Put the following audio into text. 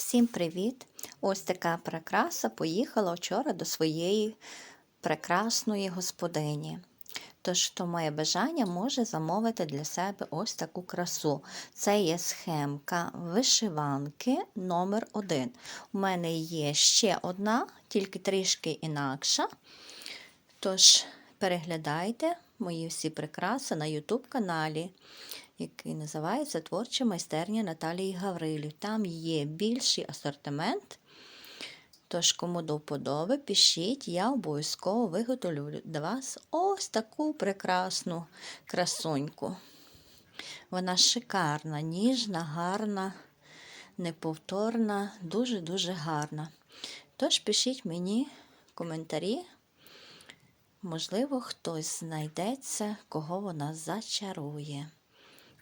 Всім привіт! Ось така прикраса поїхала вчора до своєї прекрасної господині. Тож, хто має бажання, може замовити для себе ось таку красу. Це є схемка вишиванки номер 1 У мене є ще одна, тільки трішки інакша. Тож, переглядайте мої всі прикраси на YouTube каналі який називається Творча майстерня Наталії Гаврилів. Там є більший асортимент. Тож, кому до вподоби, пишіть, я обов'язково виготовлю для вас ось таку прекрасну красуньку. Вона шикарна, ніжна, гарна, неповторна, дуже-дуже гарна. Тож пишіть мені коментарі. Можливо, хтось знайдеться, кого вона зачарує.